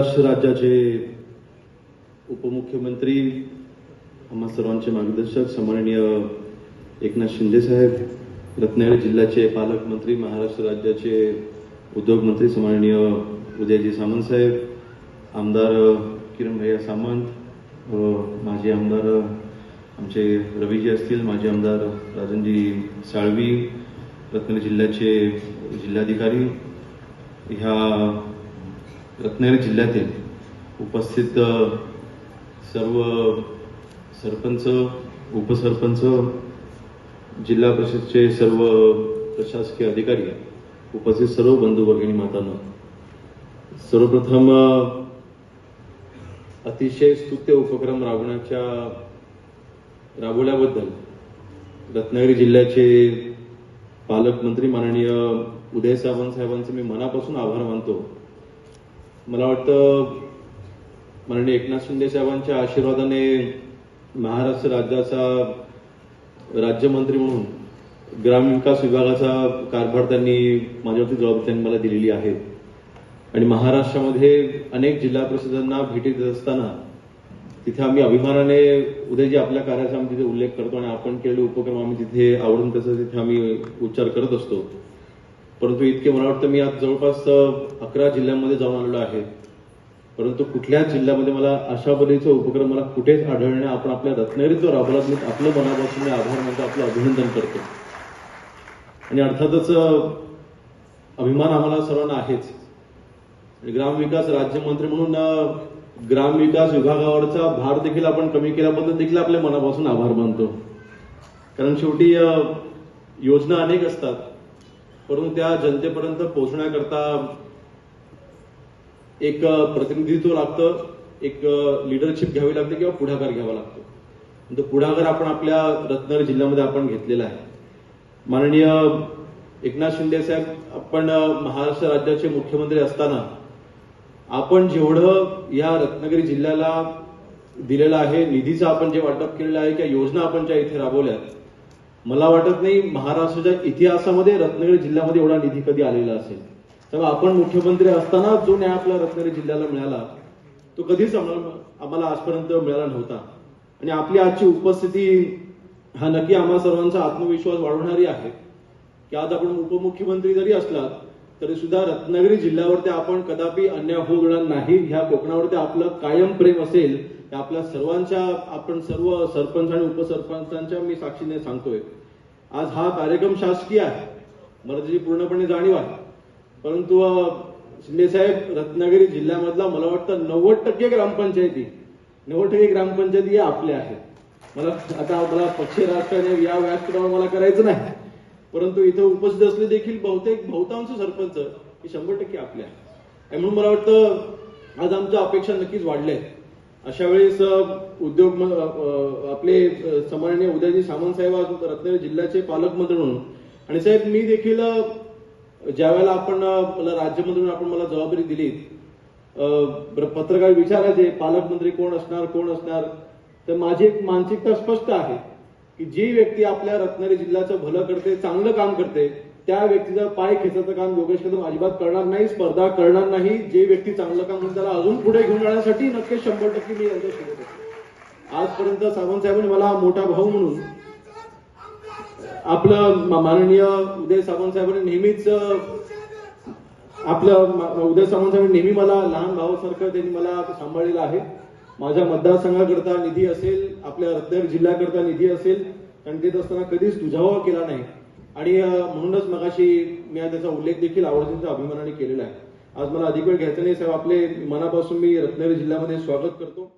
महाराष्ट्र राज्याचे उपमुख्यमंत्री आम्हा सर्वांचे मार्गदर्शक सन्माननीय एकनाथ शिंदे साहेब रत्नागिरी जिल्ह्याचे पालकमंत्री महाराष्ट्र राज्याचे उद्योगमंत्री सन्माननीय उदयजी सामंत साहेब आमदार किरण भैया सामंत माजी आमदार आमचे रवीजी असतील माजी आमदार राजनजी साळवी रत्नागिरी जिल्ह्याचे जिल्हाधिकारी ह्या रत्नागिरी जिल्ह्यातील उपस्थित सर्व सरपंच उपसरपंच जिल्हा परिषदचे सर्व प्रशासकीय अधिकारी उपस्थित सर्व बंधू भगिनी मातांना सर्वप्रथम अतिशय स्तुत्य उपक्रम राबवण्याच्या राबवल्याबद्दल रत्नागिरी जिल्ह्याचे पालकमंत्री माननीय उदय सावंत साहेबांचे मी मनापासून आभार मानतो. मला वाटतं माननीय एकनाथ शिंदे साहेबांच्या आशीर्वादाने महाराष्ट्र राज्याचा राज्यमंत्री म्हणून ग्रामविकास विभागाचा कारभार त्यांनी माझ्यावरती जबाबदारी त्यांनी मला दिलेली आहे. आणि महाराष्ट्रामध्ये अनेक जिल्हा परिषदांना भेटी देत असताना तिथे आम्ही अभिमानाने उदयजी आपल्या कार्याचा आम्ही तिथे उल्लेख करतो आणि आपण केलेले उपक्रम आम्ही तिथे आवडून तसं तिथे आम्ही उच्चार करत असतो. परंतु इतके मला वाटतं मी आज जवळपास अकरा जिल्ह्यांमध्ये जाऊन आलेलो आहे. परंतु कुठल्याच जिल्ह्यामध्ये मला अशा पद्धतीचा उपक्रम मला कुठेच आढळणे आपण आपल्या रत्नागिरीत जो राबवला मी आपलं मनापासून मी आभार मानतो आपलं अभिनंदन करतो. आणि अर्थातच अभिमान आम्हाला सर्वांना आहेच. ग्रामविकास राज्यमंत्री म्हणून ग्रामविकास विभागावरचा भार देखील आपण कमी केल्याबद्दल देखील आपल्या मनापासून आभार मानतो. कारण शेवटी योजना अनेक असतात. परंतु त्या जनतेपर्यंत पोहोचण्याकरता एक प्रतिनिधित्व लागतं एक लिडरशिप घ्यावी लागते किंवा पुढाकार घ्यावा लागतो. तर तो पुढाकार आपण आपल्या रत्नागिरी जिल्ह्यामध्ये आपण घेतलेला आहे. माननीय एकनाथ शिंदे साहेब आपण महाराष्ट्र राज्याचे मुख्यमंत्री असताना आपण जेवढं या रत्नागिरी जिल्ह्याला दिलेलं आहे निधीचं आपण जे वाटप केलेलं आहे किंवा योजना आपण ज्या इथे राबवल्यात मला वाटत नाही महाराष्ट्राच्या इतिहासामध्ये रत्नागिरी जिल्ह्यामध्ये एवढा निधी कधी आलेला असेल. तर आपण मुख्यमंत्री असताना जो न्याय आपल्या रत्नागिरी जिल्ह्याला मिळाला तो कधीच आम्हाला आम्हाला आजपर्यंत मिळाला नव्हता. आणि आपली आजची उपस्थिती हा नक्की आम्हा सर्वांचा आत्मविश्वास वाढवणारी आहे. की आज आपण उपमुख्यमंत्री जरी असलात तरी सुद्धा रत्नागिरी जिल्ह्यावरती आपण कदापि अन्याय होऊ देणार नाही. ह्या कोकणावरती आपलं कायम प्रेम असेल हे आपल्या सर्वांच्या आपण सर्व सरपंच आणि उपसरपंचांच्या मी साक्षीने सांगतोय. आज हा कार्यक्रम शासकीय आहे. मला त्याची पूर्णपणे जाणीव आहे. परंतु शिंदेसाहेब शिंदे साहेब रत्नागिरी जिल्ह्यामधला मला वाटतं नव्वद टक्के ग्रामपंचायती नव्वद टक्के ग्रामपंचायती या आपल्या आहेत. मला आता मला पक्ष राजकारणी या व्यासपीठावर मला करायचं नाही. परंतु इथं उपस्थित असले देखील बहुतेक बहुतांश सरपंच हे शंभर टक्के आपले आहेत. म्हणून मला वाटतं आज आमच्या अपेक्षा नक्कीच वाढल्या आहेत. अशा वेळेस उद्योग आपले अ, सन्माननीय उदयजी सामंत साहेब आज रत्नागिरी जिल्ह्याचे पालकमंत्री म्हणून. आणि साहेब मी देखील ज्या वेळेला आपण मला राज्यमंत्री म्हणून आपण मला जबाबदारी दिली बरं, पत्रकार विचारायचे पालकमंत्री कोण असणार कोण असणार तर माझी एक मानसिकता स्पष्ट आहे की जी व्यक्ती आपल्या रत्नागिरी जिल्ह्याचं भलं करते चांगलं काम करते त्या व्यक्तीचा पाय खेचायचं काम योगेश कदम अजिबात करणार नाही स्पर्धा करणार नाही. जे व्यक्ती चांगलं काम करते त्याला अजून पुढे घेऊन जाण्यासाठी नक्कीच शंभर टक्के मी यांच्यासोबत होतो. आजपर्यंत सावंत साहेबांनी मला मोठा भाऊ म्हणून आपलं माननीय उदय सावंत साहेबांनी नेहमीच आपलं उदय सावंत साहेबांनी नेहमी मला लहान भावासारखं त्यांनी मला सांभाळलेलं आहे. माझ्या मतदारसंघाकरता निधी असेल आपल्या रत्नागिरी जिल्ह्याकरता निधी असेल आणि देत असताना कधीच दुजावा केला नाही. आणि म्हणूनच मगाशी मी त्याचा उल्लेख देखील आवडतीचा अभिमानाने केलेला आहे. आज मला अधिक वेळ घ्यायचा नाही साहेब आपले मनापासून मी रत्नागिरी जिल्ह्यामध्ये स्वागत करतो.